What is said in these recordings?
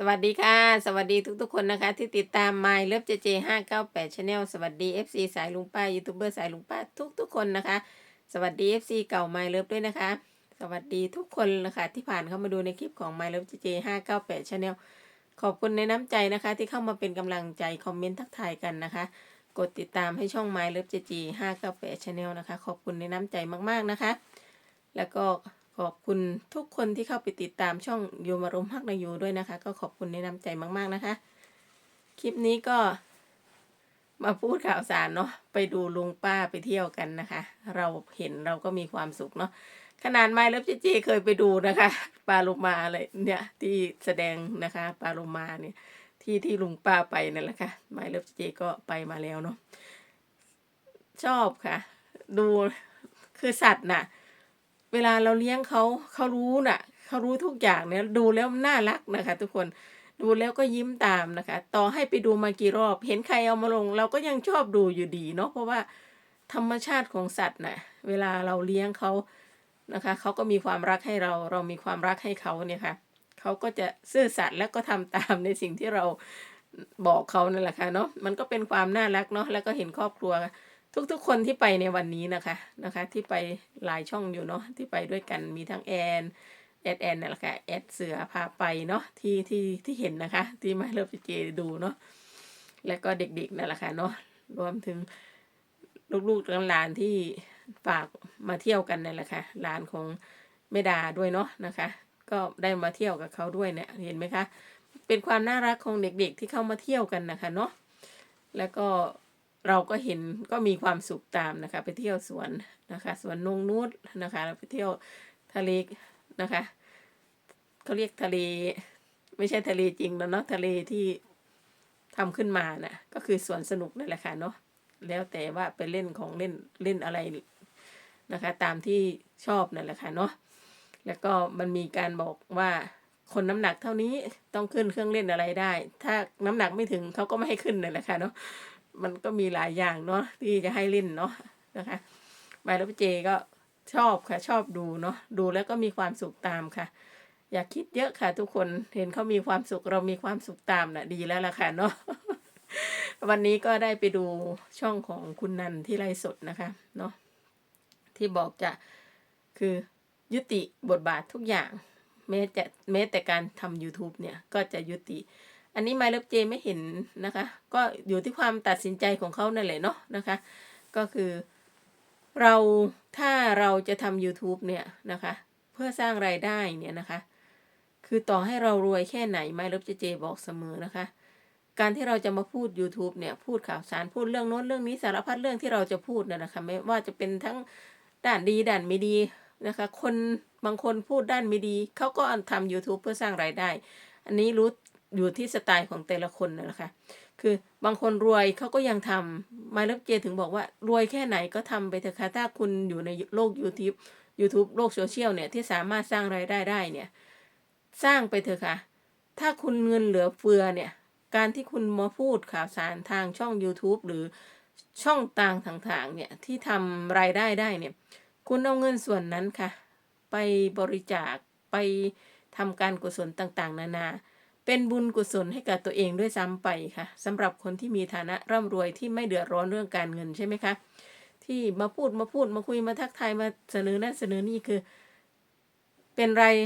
สวัสดีค่ะ สวัสดีทุกๆคนนะคะ ที่ติดตาม My Love JJ 598 Channel สวัสดี FC สายลุงป้ายูทูบเบอร์สายลุงป้าทุกๆคนนะคะ สวัสดี FC เก่า My Love ด้วยนะคะ สวัสดีทุกคนนะคะที่ผ่านเข้ามาดูในคลิปของ My Love JJ 598 Channel ขอบคุณในน้ำใจนะคะ ที่เข้ามาเป็นกำลังใจคอมเมนต์ทักทายกันนะคะ กดติดตามให้ช่อง My Love JJ 598 Channel นะคะ ขอบคุณในน้ำใจมากๆนะคะ แล้วก็ ขอบคุณทุกคนที่เข้าไปติดตามช่องโยมารมฮักนายูด้วยนะคะ ก็ขอบคุณในน้ำใจมากๆนะคะ คลิปนี้ก็มาพูดข่าวสารเนาะไปดูลุงป้าไปเที่ยวกันนะคะ เราเห็นเราก็มีความสุขเนาะขนาดไมล์เลิฟจีจีเคยไปดูนะคะปาโลมาเลยเนี่ยที่แสดงนะคะปาโลมาเนี่ยที่ที่ลุงป้าไปนั่นแหละค่ะไมล์เลิฟจีจีก็ไปมาแล้วเนาะชอบค่ะ ดูคือสัตว์น่ะ เวลาเราเลี้ยงเขาเขารู้น่ะเขารู้ทุกอย่างเนี่ยดูแล้วน่ารักนะคะ ทุกคนดูแล้วก็ยิ้มตามนะคะ ต่อให้ไปดูมากี่รอบ เห็นใครเอามาลง เราก็ยังชอบดูอยู่ดีเนาะเพราะว่าธรรมชาติของสัตว์น่ะเวลาเราเลี้ยงเขานะคะเขาก็มีความรักให้เรา เรามีความรักให้เขาเนี่ยค่ะเขาก็จะซื่อสัตย์แล้วก็ทำตามในสิ่งที่เราบอกเขานั่นแหละค่ะเนาะมันก็เป็นความน่ารักเนาะแล้วก็เห็นครอบครัว ทุกๆ คนที่ไปในวันนี้นะคะนะคะ ที่ไปหลายช่องอยู่เนาะที่ไปด้วยกันมีทั้งแอนแอดแอนนั่แหละค่ะแอดเสือพาไปเนาะที่ที่ที่เห็นนะคะ ที่มาเลิฟเจดูเนาะแล้วก็เด็กๆนั่นแหละค่ะเนาะรวมถึงลูกๆหลานที่ฝากมาเที่ยวกันนั่นแหละค่ะหลานของเมดาด้วยเนาะนะคะ ก็ได้มาเที่ยวกับเขาด้วยเนี่ยเห็นไหมคะ เป็นความน่ารักของเด็กๆที่เข้ามาเที่ยวกันนะคะเนาะแล้วก็ เราก็เห็นก็มีความสุขตามนะคะ ไปเที่ยวสวนนะคะสวนนงนูดนะคะไปเที่ยวทะเลนะคะเขาเรียกทะเล ไม่ใช่ทะเลจริงแล้วเนาะทะเลที่ทำขึ้นมาน่ะก็คือสวนสนุกนั่นแหละค่ะเนาะแล้วแต่ว่าไปเล่นของเล่นเล่นอะไรนะคะ ตามที่ชอบนั่นแหละค่ะเนาะแล้วก็มันมีการบอกว่าคนน้ำหนักเท่านี้ต้องขึ้นเครื่องเล่นอะไรได้ ถ้าน้ำหนักไม่ถึงเขาก็ไม่ให้ขึ้นนั่นแหละค่ะเนาะ มันก็มีหลายอย่างเนาะที่จะให้เล่นเนาะนะคะไมล์เจก็ชอบค่ะ ชอบดูเนาะดูแล้วก็มีความสุขตามค่ะ อย่าคิดเยอะค่ะ ทุกคนเห็นเขามีความสุขเรามีความสุขตามนะ่ะดีแล้วล่ะค่ะเนาะวันนี้ก็ได้ไปดูช่องของคุณนันที่ไลฟ์สดนะคะเนาะที่บอกจะคือยุติบทบาททุกอย่าง แม้จะแม้แต่การทำ YouTube เนี่ย ก็จะยุติ อันนี้ไมล์เลิฟเจไม่เห็นนะคะ ก็อยู่ที่ความตัดสินใจของเขานั่นแหละเนาะนะคะ ก็คือเราถ้าเราจะทำ YouTube เนี่ยนะคะ เพื่อสร้างรายได้เนี่ยนะคะ คือต่อให้เรารวยแค่ไหนไมล์เลิฟเจเจบอกเสมอนะคะ การที่เราจะมาพูด YouTube เนี่ยพูดข่าวสารพูดเรื่องโน้นเรื่องนี้สารพัดเรื่องที่เราจะพูดน่ะนะคะไม่ว่าจะเป็นทั้งด้านดีด้านไม่ดีนะคะ คนบางคนพูดด้านไม่ดีเขาก็ทำ YouTube เพื่อสร้างรายได้ อันนี้รู้ อยู่ที่สไตล์ของแต่ละคนนะนะคะคือบางคนรวยเขาก็ยังทำมาเลิฟเจถึงบอกว่ารวยแค่ไหนก็ทำไปเถอะค่ะถ้าคุณอยู่ในโลก YouTube YouTube โลกโซเชียลเนี่ยที่สามารถสร้างรายได้ได้เนี่ย สร้างไปเถอะค่ะ ถ้าคุณเงินเหลือเฟือเนี่ย การที่คุณมาพูดข่าวสารทางช่อง YouTube หรือช่องต่างต่างๆเนี่ยที่ทำรายได้ได้เนี่ย คุณเอาเงินส่วนนั้นค่ะ ไปบริจาคไปทำการกุศลต่างๆ นานา เป็นบุญกุศลให้กับตัวเองด้วยซ้ำไปค่ะสำหรับคนที่มีฐานะร่ำรวยที่ไม่เดือดร้อนเรื่องการเงินใช่ไหมคะ ที่มาพูดมาพูดมาคุยมาทักทายมาเสนอนั่นเสนอนี่คือ เป็นราย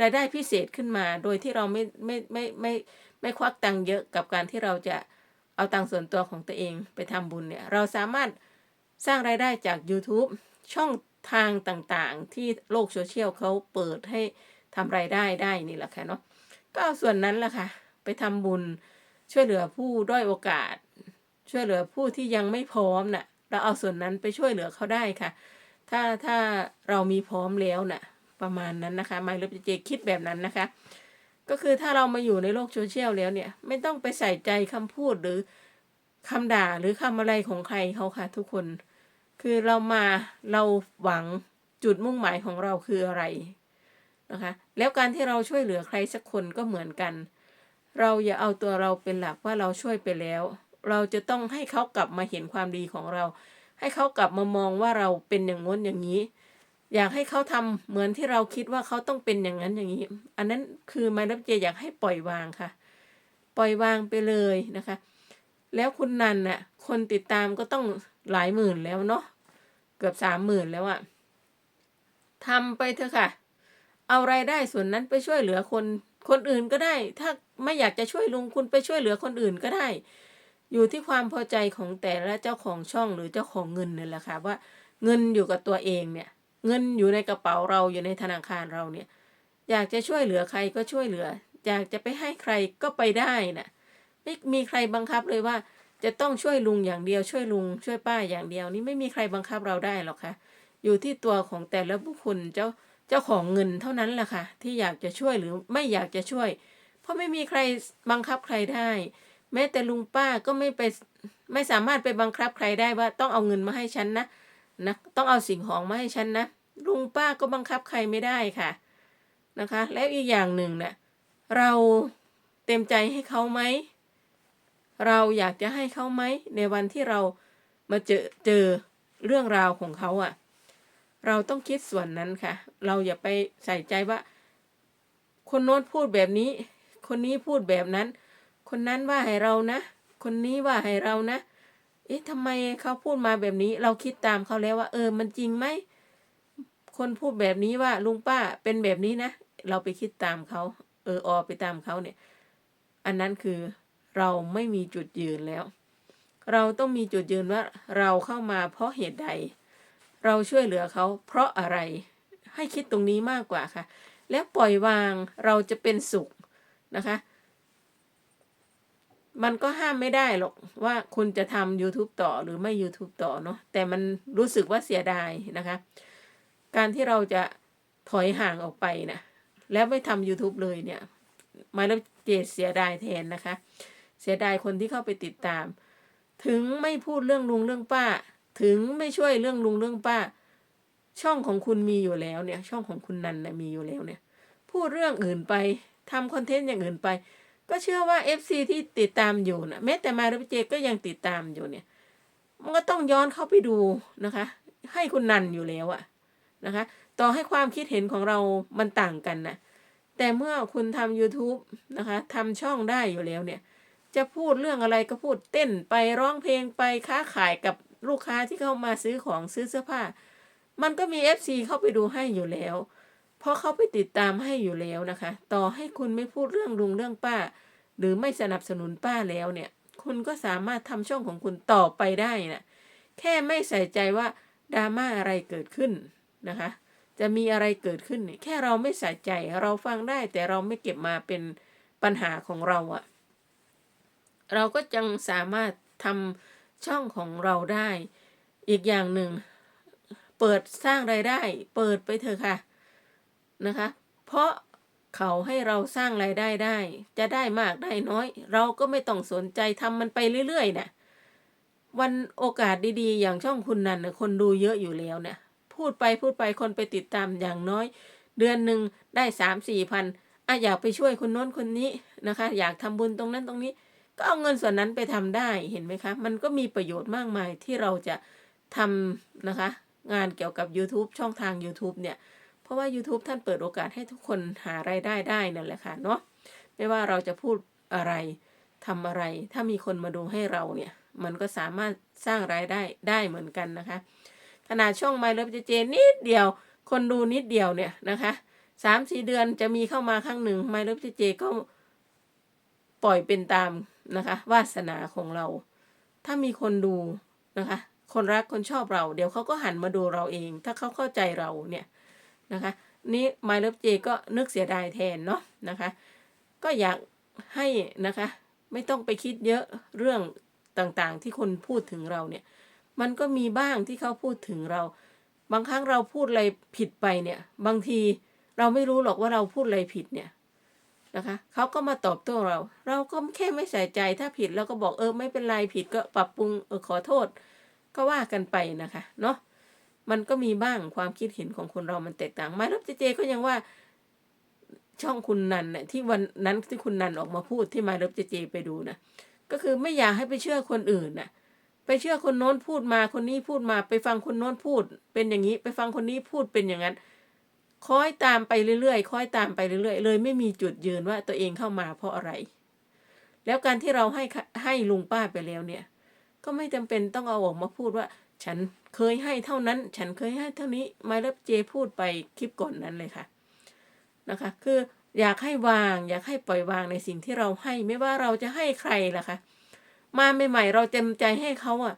รายได้พิเศษขึ้นมา โดยที่เราไม่ไม่ไม่ไม่ไม่ควักตังค์เยอะกับการที่เราจะเอาตังค์ส่วนตัวของตัวเองไปทำบุญเนี่ย เราสามารถสร้างรายได้จาก YouTube ช่องทางต่างๆ ที่โลกโซเชียลเขาเปิดให้ทำรายได้ได้นี่แหละค่ะเนาะ ก็เอาส่วนนั้นแหละค่ะ ไปทำบุญช่วยเหลือผู้ด้อยโอกาส ช่วยเหลือผู้ที่ยังไม่พร้อมน่ะ เราเอาส่วนนั้นไปช่วยเหลือเขาได้ค่ะ ถ้าถ้าเรามีพร้อมแล้วน่ะ ประมาณนั้นนะคะไมล์ลบเจคิดแบบนั้นนะคะ ก็คือถ้าเรามาอยู่ในโลกโซเชียลแล้วเนี่ย ไม่ต้องไปใส่ใจคำพูดหรือคำด่าหรือคำอะไรของใครเขาค่ะ ทุกคน คือเรามาเราหวังจุดมุ่งหมายของเราคืออะไร นะคะ แล้วการที่เราช่วยเหลือใครสักคนก็เหมือนกัน เราอย่าเอาตัวเราเป็นหลักว่าเราช่วยไปแล้ว เราจะต้องให้เขากลับมาเห็นความดีของเรา ให้เขากลับมามองว่าเราเป็นอย่างง้นอย่างนี้ อยากให้เขาทำเหมือนที่เราคิดว่าเขาต้องเป็นอย่างนั้นอย่างนี้ อันนั้นคือไมรับเจอยากให้ปล่อยวางค่ะ ปล่อยวางไปเลยนะคะ แล้วคุณนันน่ะ คนติดตามก็ต้องหลายหมื่นแล้วเนาะ เกือบสามหมื่นแล้วอะทำไปเถอะค่ะ เอารายได้ส่วนนั้นไปช่วยเหลือคนคนอื่นก็ได้ ถ้าไม่อยากจะช่วยลุงคุณไปช่วยเหลือคนอื่นก็ได้ อยู่ที่ความพอใจของแต่ละเจ้าของช่องหรือเจ้าของเงินนี่แหละค่ะว่าเงินอยู่กับตัวเองเนี่ย เงินอยู่ในกระเป๋าเราอยู่ในธนาคารเราเนี่ย อยากจะช่วยเหลือใครก็ช่วยเหลือ อยากจะไปให้ใครก็ไปได้นะไม่มีใครบังคับเลยว่า จะต้องช่วยลุงอย่างเดียวช่วยลุง ช่วยป้าอย่างเดียวนี่ไม่มีใครบังคับเราได้หรอกค่ะอยู่ที่ตัวของแต่ละบุคคลเจ้า จ้าของเงินเท่านั้นแหละค่ะ ที่อยากจะช่วยหรือไม่อยากจะช่วย เพราะไม่มีใครบังคับใครได้ แม้แต่ลุงป้าก็ไม่ไปไม่สามารถไปบังคับใครได้ว่าต้องเอาเงินมาให้ฉันนะนะต้องเอาสิ่งของมาให้ฉันนะลุงป้าก็บังคับใครไม่ได้ค่ะนะคะ แล้วอีกอย่างหนึ่งเนะ่ยเราเต็มใจให้เขาไหมเราอยากจะให้เขาไหมในวันที่เรามาเจอเจอเรื่องราวของเขาอะ่ะ เราต้องคิดส่วนนั้นค่ะ เราอย่าไปใส่ใจว่า คนโน้นพูดแบบนี้ คนนี้พูดแบบนั้น คนนั้นว่าให้เรานะ คนนี้ว่าให้เรานะ เอ๊ะทำไมเขาพูดมาแบบนี้ เราคิดตามเขาแล้วว่า เออ มันจริงไหม คนพูดแบบนี้ว่าลุงป้าเป็นแบบนี้นะ เราไปคิดตามเขา เออออไปตามเขาเนี่ย อันนั้นคือเราไม่มีจุดยืนแล้ว เราต้องมีจุดยืนว่าเราเข้ามาเพราะเหตุใด เราช่วยเหลือเขาเพราะอะไร ให้คิดตรงนี้มากกว่าค่ะ แล้วปล่อยวางเราจะเป็นสุขนะคะ มันก็ห้ามไม่ได้หรอกว่าคุณจะทำ YouTube ต่อหรือไม่ YouTube ต่อเนาะแต่มันรู้สึกว่าเสียดายนะคะ การที่เราจะถอยห่างออกไปนะแล้วไม่ทำ YouTube เลยเนี่ยมาแล้วเจดเสียดายแทนนะคะ เสียดายคนที่เข้าไปติดตาม ถึงไม่พูดเรื่องลุงเรื่องป้า ถึงไม่ช่วยเรื่องลุงเรื่องป้า ช่องของคุณมีอยู่แล้วเนี่ย ช่องของคุณนันนะมีอยู่แล้วเนี่ย พูดเรื่องอื่นไปทำคอนเทนต์อย่างอื่นไป ก็เชื่อว่า FC ที่ติดตามอยู่นะแม้แต่มาริเจก็ยังติดตามอยู่เนี่ย มันก็ต้องย้อนเข้าไปดูนะคะ ให้คุณนันอยู่แล้วอะนะคะ ต่อให้ความคิดเห็นของเรามันต่างกันนะแต่เมื่อคุณทำ YouTube นะคะทำช่องได้อยู่แล้วเนี่ย จะพูดเรื่องอะไรก็พูดเต้นไปร้องเพลงไปค้าขายกับ ลูกค้าที่เข้ามาซื้อของซื้อเสื้อผ้า มันก็มี FC เข้าไปดูให้อยู่แล้ว เพราะเขาไปติดตามให้อยู่แล้วนะคะ ต่อให้คุณไม่พูดเรื่องลุงเรื่องป้า หรือไม่สนับสนุนป้าแล้วเนี่ย คุณก็สามารถทำช่องของคุณต่อไปได้นะแค่ไม่ใส่ใจว่าดราม่าอะไรเกิดขึ้นนะคะ จะมีอะไรเกิดขึ้น แค่เราไม่ใส่ใจเราฟังได้ แต่เราไม่เก็บมาเป็นปัญหาของเราอะเราก็จังสามารถทำ ช่องของเราได้ อีกอย่างหนึ่ง เปิดสร้างไรายได้ เปิดไปเถอะค่ะนะคะ เพราะเขาให้เราสร้างไรายได้ได้ จะได้มากได้น้อย เราก็ไม่ต้องสนใจทำมันไปเรื่อยๆนะวันโอกาสดีๆ อย่างช่องคุณนันนะคนดูเยอะอยู่แล้วเนี่ย พูดไปพูดไปคนไปติดตามอย่างน้อย เดือนหนึ่งได้สามสี่พันอะอยากไปช่วยคนโน้นคนนี้นะคะ อยากทำบุญตรงนั้นตรงนี้ ก็เอาเงินส่วนนั้นไปทำได้เห็นไหมคะ มันก็มีประโยชน์มากมายที่เราจะทำนะคะ งานเกี่ยวกับ YouTube ช่องทาง YouTube เนี่ย เพราะว่า YouTube ท่านเปิดโอกาสให้ทุกคนหาไรายได้ได้นั่นแหละค่ะเนาะไม่ว่าเราจะพูดอะไรทำอะไร ถ้ามีคนมาดูให้เราเนี่ย มันก็สามารถสร้างรายได้ได้เหมือนกันนะคะ ขนาดช่องไมล์เลิฟเจเจนิดเดียว คนดูนิดเดียวเนี่ยนะคะสามสี่เดือนจะมีเข้ามาครั้งหนึ่งไมล์เลิฟเจเจก็ปล่อยเป็นตาม นะคะ วาสนาของเรา ถ้ามีคนดูนะคะ คนรักคนชอบเรา เดี๋ยวเขาก็หันมาดูเราเอง ถ้าเขาเข้าใจเราเนี่ยนะคะ นี่ไมล์เลฟเจก็นึกเสียดายแทนเนาะนะคะ ก็อยากให้นะคะ ไม่ต้องไปคิดเยอะเรื่องต่างๆ ที่คนพูดถึงเราเนี่ย มันก็มีบ้างที่เขาพูดถึงเรา บางครั้งเราพูดอะไรผิดไปเนี่ย บางทีเราไม่รู้หรอกว่าเราพูดอะไรผิดเนี่ย นะคะเขาก็มาตอบโต้เรา เราก็แค่ไม่ใส่ใจถ้าผิดเราก็บอกเออไม่เป็นไรผิดก็ปรับปรุงเออขอโทษ ก็ว่ากันไปนะคะเนาะมันก็มีบ้างความคิดเห็นของคนเรามันแตกต่างไม่รับเจเจก็ยังว่าช่องคุณนันเนี่ยที่วันนั้นที่คุณนันออกมาพูดที่มารับเจเจไปดูนะก็คือไม่อยากให้ไปเชื่อคนอื่นนะไปเชื่อคนโน้นพูดมาคนนี้พูดมา ไปฟังคนโน้นพูดเป็นอย่างนี้ ไปฟังคนนี้พูดเป็นอย่างนั้น คอยตามไปเรื่อยๆคอยตามไปเรื่อยๆ เลยไม่มีจุดยืนว่าตัวเองเข้ามาเพราะอะไร แล้วการที่เราให้ให้ลุงป้าไปแล้วเนี่ย ก็ไม่จำเป็นต้องเอาออกมาพูดว่า ฉันเคยให้เท่านั้น ฉันเคยให้เท่านี้มาแล้วเจพูดไปคลิปก่อนนั้นเลยค่ะนะคะ คืออยากให้วาง อยากให้ปล่อยวางในสิ่งที่เราให้ไม่ว่าเราจะให้ใครล่ะคะมาใหม่ๆเราเต็มใจให้เขาอะ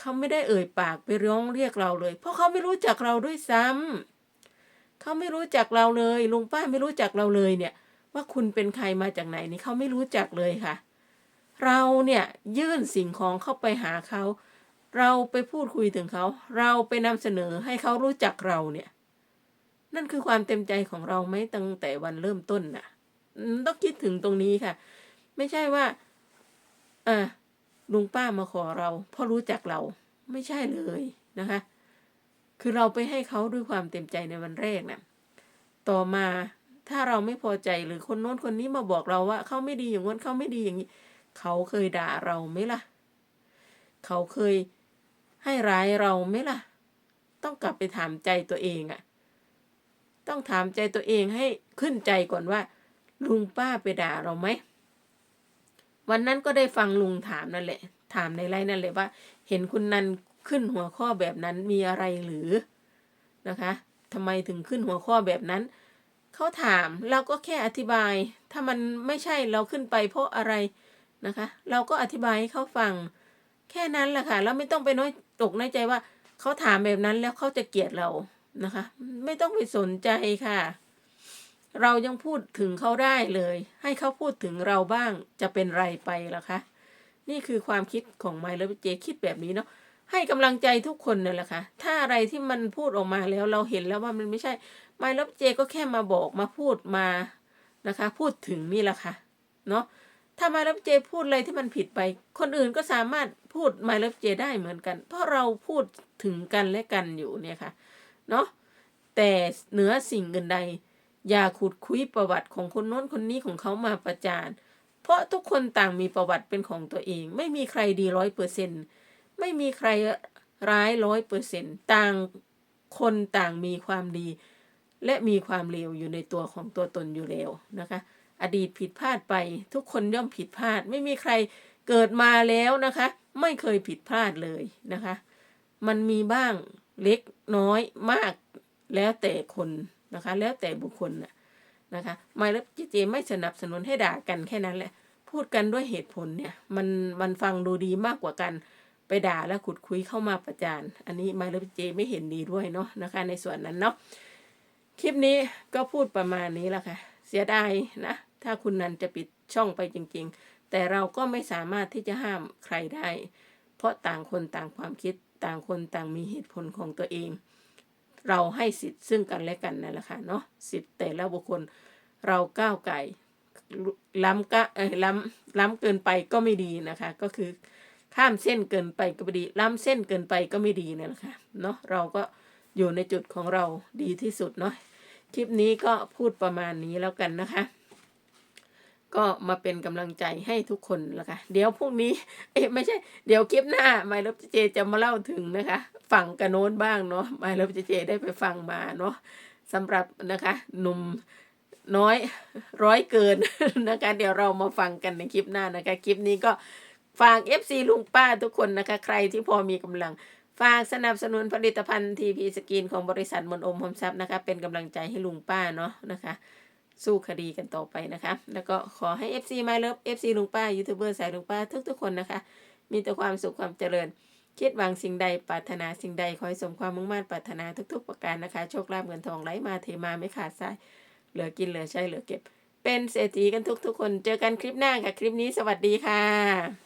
เขาไม่ได้เอ่ยปากไปร้องเรียกเราเลย เพราะเขาไม่รู้จักเราด้วยซ้ำ เขาไม่รู้จักเราเลย ลุงป้าไม่รู้จักเราเลยเนี่ย ว่าคุณเป็นใครมาจากไหนนี่เขาไม่รู้จักเลยค่ะ เราเนี่ยยื่นสิ่งของเข้าไปหาเขา เราไปพูดคุยถึงเขา เราไปนำเสนอให้เขารู้จักเราเนี่ย นั่นคือความเต็มใจของเราไหมตั้งแต่วันเริ่มต้นน่ะต้องคิดถึงตรงนี้ค่ะ ไม่ใช่ว่าอ่าลุงป้ามาขอเรา เพราะรู้จักเราไม่ใช่เลยนะคะ คือเราไปให้เขาด้วยความเต็มใจในวันแรกนะ่ะต่อมาถ้าเราไม่พอใจหรือคนโน้นคนนี้มาบอกเราว่าเขาไม่ดีอย่างนั้นเขาไม่ดีอย่างนี้ เขาเคยด่าเราไหมล่ะ เขาเคยให้ร้ายเราไหมล่ะ ต้องกลับไปถามใจตัวเองอะ่ะ ต้องถามใจตัวเองให้ขึ้นใจก่อนว่า ลุงป้าไปด่าเราไหมวันนั้นก็ได้ฟังลุงถามนั่นแหละ ถามในไลน์นั่นแหละว่า เห็นคุณนัน ขึ้นหัวข้อแบบนั้นมีอะไรหรือนะคะทำไมถึงขึ้นหัวข้อแบบนั้น เขาถามเราก็แค่อธิบาย ถ้ามันไม่ใช่เราขึ้นไปเพราะอะไรนะคะ เราก็อธิบายให้เขาฟัง แค่นั้นแหละค่ะ แล้วไม่ต้องไปน้อยตกในใจว่าเขาถามแบบนั้นแล้วเขาจะเกลียดเรานะคะ ไม่ต้องไปสนใจค่ะ เรายังพูดถึงเขาได้เลย ให้เขาพูดถึงเราบ้างจะเป็นไรไปล่ะคะ นี่คือความคิดของไมล์และเจคิดแบบนี้เนาะ ให้กำลังใจทุกคนนั่นแหละค่ะ ถ้าอะไรที่มันพูดออกมาแล้วเราเห็นแล้วว่ามันไม่ใช่ไมล์และเจก็แค่มาบอกมาพูดมานะคะ พูดถึงนี่แหละค่ะ เนาะถ้าไมล์และเจพูดอะไรที่มันผิดไป คนอื่นก็สามารถพูดไมล์และเจได้เหมือนกัน เพราะเราพูดถึงกันและกันอยู่เนี่ยค่ะ เนาะแต่เหนือสิ่งอื่นใด อย่าขุดคุยประวัติของคนโน้นคนนี้ของเขามาประจาน เพราะทุกคนต่างมีประวัติเป็นของตัวเอง ไม่มีใครดีร้อยเปอร์เซ็นต์ ไม่มีใครร้ายร้อยเปอร์เซ็นต์ต่างคนต่างมีความดี และมีความเลวอยู่ในตัวของตัวตนอยู่แล้วนะคะ อดีตผิดพลาดไปทุกคนย่อมผิดพลาด ไม่มีใครเกิดมาแล้วนะคะ ไม่เคยผิดพลาดเลยนะคะ มันมีบ้างเล็กน้อยมากแล้วแต่คนนะคะ แล้วแต่บุคคลนะนะคะไม่แล้วจีเจไม่สนับสนุนให้ด่ากันแค่นั้นแหละ พูดกันด้วยเหตุผลเนี่ย มันมันฟังดูดีมากกว่ากัน ไปด่าแล้วขุดคุยเข้ามาประจาน อันนี้ม่แล้วเจไม่เห็นดีด้วยเนาะนะคะ ในส่วนนั้นเนาะคลิปนี้ก็พูดประมาณนี้แหละค่ะ เสียดายนะ ถ้าคุณนันจะปิดช่องไปจริง ๆ แต่เราก็ไม่สามารถที่จะห้ามใครได้ เพราะต่างคนต่างความคิดต่างคนต่างมีเหตุผลของตัวเอง เราให้สิทธิ์ซึ่งกันและกันนั่นแหละค่ะเนาะสิทธิ์แต่ละบุคคลเราก้าวไก่ล้ำก็เออล้ำล้ำเกินไปก็ไม่ดีนะคะ ก็คือ ข้ามเส้นเกินไปก็ไม่ดี ล้ำเส้นเกินไปก็ไม่ดีเนั่นแหละค่ะเนาะเราก็อยู่ในจุดของเราดีที่สุดเนาะคลิปนี้ก็พูดประมาณนี้แล้วกันนะคะ ก็มาเป็นกำลังใจให้ทุกคนล้วค่ะเดี๋ยวพรุ่งนี้ เอ๊ะไม่ใช่ เดี๋ยวคลิปหน้าไมล์ลบเจจะมาเล่าถึงนะคะฝั่งกระโน้นบ้างเนาะไม่แล้วเจเจได้ไปฟังมาเนาะสำหรับนะคะหนุ่มน้อยร้อยเกินนะคะ เดี๋ยวเรามาฟังกันในคลิปหน้านะคะ คลิปนี้ก็ ฝาก FC ลุงป้าทุกคนนะคะ ใครที่พอมีกำลัง ฝากสนับสนุนผลิตภัณฑ์ทีพีสกินของบริษัทมนอมหอมทรัพย์นะคะ เป็นกำลังใจให้ลุงป้าเนาะนะคะ สู้คดีกันต่อไปนะคะ แล้วก็ขอให้ FC มาเลิฟ FC ลุงป้ายูทูบเบอร์สายลุงป้าทุกๆคนนะคะ มีแต่ความสุขความเจริญ คิดหวังสิ่งใดปรารถนาสิ่งใดขอให้สมความมุ่งมั่นปรารถนาทุก ๆ ประการนะคะโชคลาภเงินทองไหลมาเทมาไม่ขาดสายเหลือกินเหลือใช้เหลือเก็บ เป็นเศรษฐีกันทุกๆคน เจอกันคลิปหน้าค่ะ คลิปนี้สวัสดีค่ะ